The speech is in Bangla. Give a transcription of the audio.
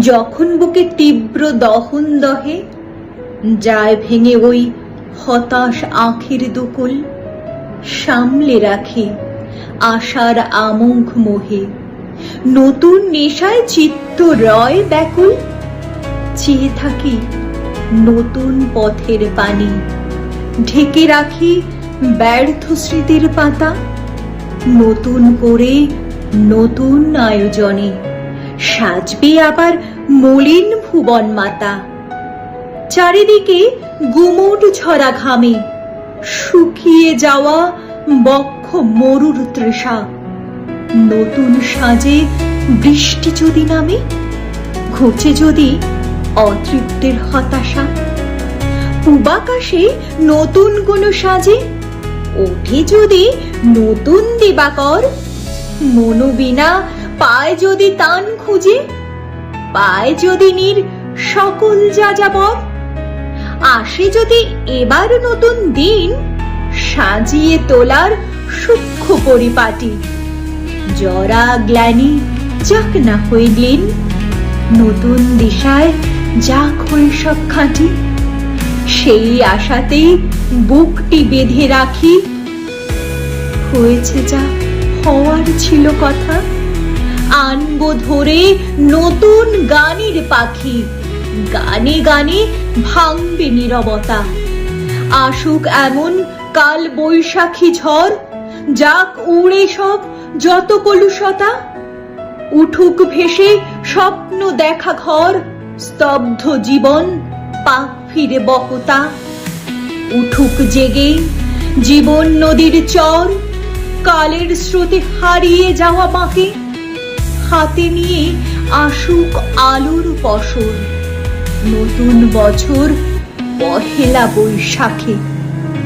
যখন বুকে তীব্র দহন দহে, যায় ভেঙে ওই হতাশ আখের দুকুল সামলে রাখে আশার আমোঘ মোহে। নতুন নেশায় চিত্ত রয় ব্যাকুল, চেয়ে থাকি নতুন পথের পানি। ঢেকে রাখি ব্যর্থ স্মৃতির পাতা, নতুন করে নতুন আয়োজনে। সাজবে আবার মলিন ভুবন মাতা চারিদিকে গুমট ঝরা ঘামে শুকিয়ে যাওয়া বক্ষ মরুর তৃষা। নতুন সাজে বৃষ্টি যদি নামে, ঘুচে যদি অতৃপ্তের হতাশা। পূবাকাশে নতুন কোনো সাজে, ওঠে যদি নতুন দিবাকর, মনোবিনা পায় যদি তান খুঁজে পায় যদি নির সকল যাযাবর। আসে যদি এবার নতুন দিন, সাজিয়ে তোলার সূক্ষ্ম পরিপাটি। জরা গ্লানি যাক না হইলেন নতুন দিশায় যাক হই সব খাঁটি। সেই আশাতেই বুকটি বেঁধে রাখি। হয়েছে যা হওয়ার ছিল কথা। আনব ধরে নতুন গানের পাখি। গানে গানে ভাঙবে নীরবতা। আসুক এমন কাল বৈশাখী ঝড়, যাক উড়ে সব যত কলুষতা। উঠুক ভেসে স্বপ্ন দেখা ঘর, স্তব্ধ জীবন পাক ফিরে বহতা উঠুক জেগে জীবন নদীর চর, কালের স্রোতে হারিয়ে যাওয়া বাঁকে। হাতে নিয়ে আসুক আলোর ফসল নতুন বছর পহেলা বৈশাখে।